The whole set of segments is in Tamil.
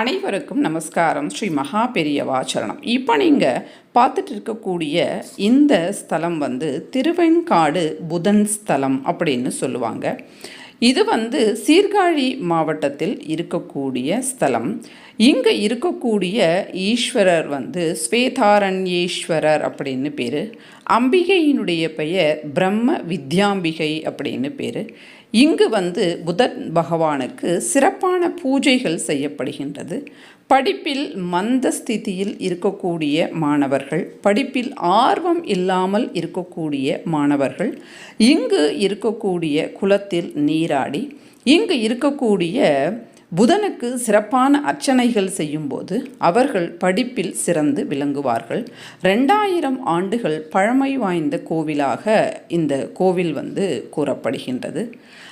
அனைவருக்கும் நமஸ்காரம். ஸ்ரீ மகா பெரியவாச்சரணம் இப்போ நீங்கள் பார்த்துட்டு இருக்கக்கூடிய இந்த ஸ்தலம் வந்து திருவெண்காடு புதன் ஸ்தலம் அப்படின்னு சொல்லுவாங்க. இது வந்து சீர்காழி மாவட்டத்தில் இருக்கக்கூடிய ஸ்தலம். இங்கே இருக்கக்கூடிய ஈஸ்வரர் வந்து ஸ்வேதாரண்யேஸ்வரர் அப்படின்னு பேர். அம்பிகையினுடைய பெயர் பிரம்ம வித்யாம்பிகை அப்படின்னு பேர். இங்கு வந்து புதன் பகவானுக்கு சிறப்பான பூஜைகள் செய்யப்படுகின்றது. படிப்பில் மந்த ஸ்திதியில் இருக்கக்கூடிய மாணவர்கள் படிப்பில் ஆர்வம் இல்லாமல் இருக்கக்கூடிய மாணவர்கள் இங்கு இருக்கக்கூடிய குளத்தில் நீராடி இங்கு இருக்கக்கூடிய புதனுக்கு சிறப்பான அர்ச்சனைகள் செய்யும்போது அவர்கள் படிப்பில் சிறந்து விளங்குவார்கள். ரெண்டாயிரம் ஆண்டுகள் பழமை வாய்ந்த கோவிலாக இந்த கோவில் வந்து கூறப்படுகின்றது.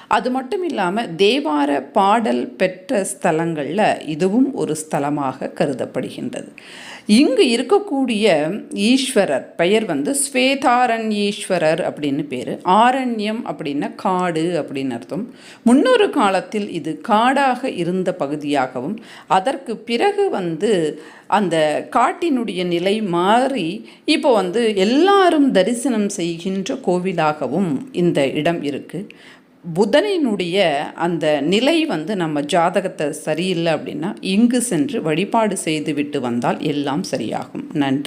அது மட்டும் இல்லாமல் தேவார பாடல் பெற்ற ஸ்தலங்களில் இதுவும் ஒரு ஸ்தலமாக கருதப்படுகின்றது. இங்கு இருக்கக்கூடிய ஈஸ்வரர் பெயர் வந்து ஸ்வேதாரண்யீஸ்வரர் அப்படின்னு பேர். ஆரண்யம் அப்படின்னா காடு அப்படின்னு அர்த்தம். முன்னொரு காலத்தில் இது காடாக இருந்த பகுதியாகவும் அதற்கு பிறகு வந்து அந்த காட்டினுடைய நிலை மாறி இப்போ வந்து எல்லாரும் தரிசனம் செய்கின்ற கோவிலாகவும் இந்த இடம் இருக்குது புதனினுடைய அந்த நிலை வந்து நம்ம ஜாதகத்தை சரியில்லை அப்படின்னா இங்கு சென்று வழிபாடு செய்துவிட்டு வந்தால் எல்லாம் சரியாகும். நன்றி.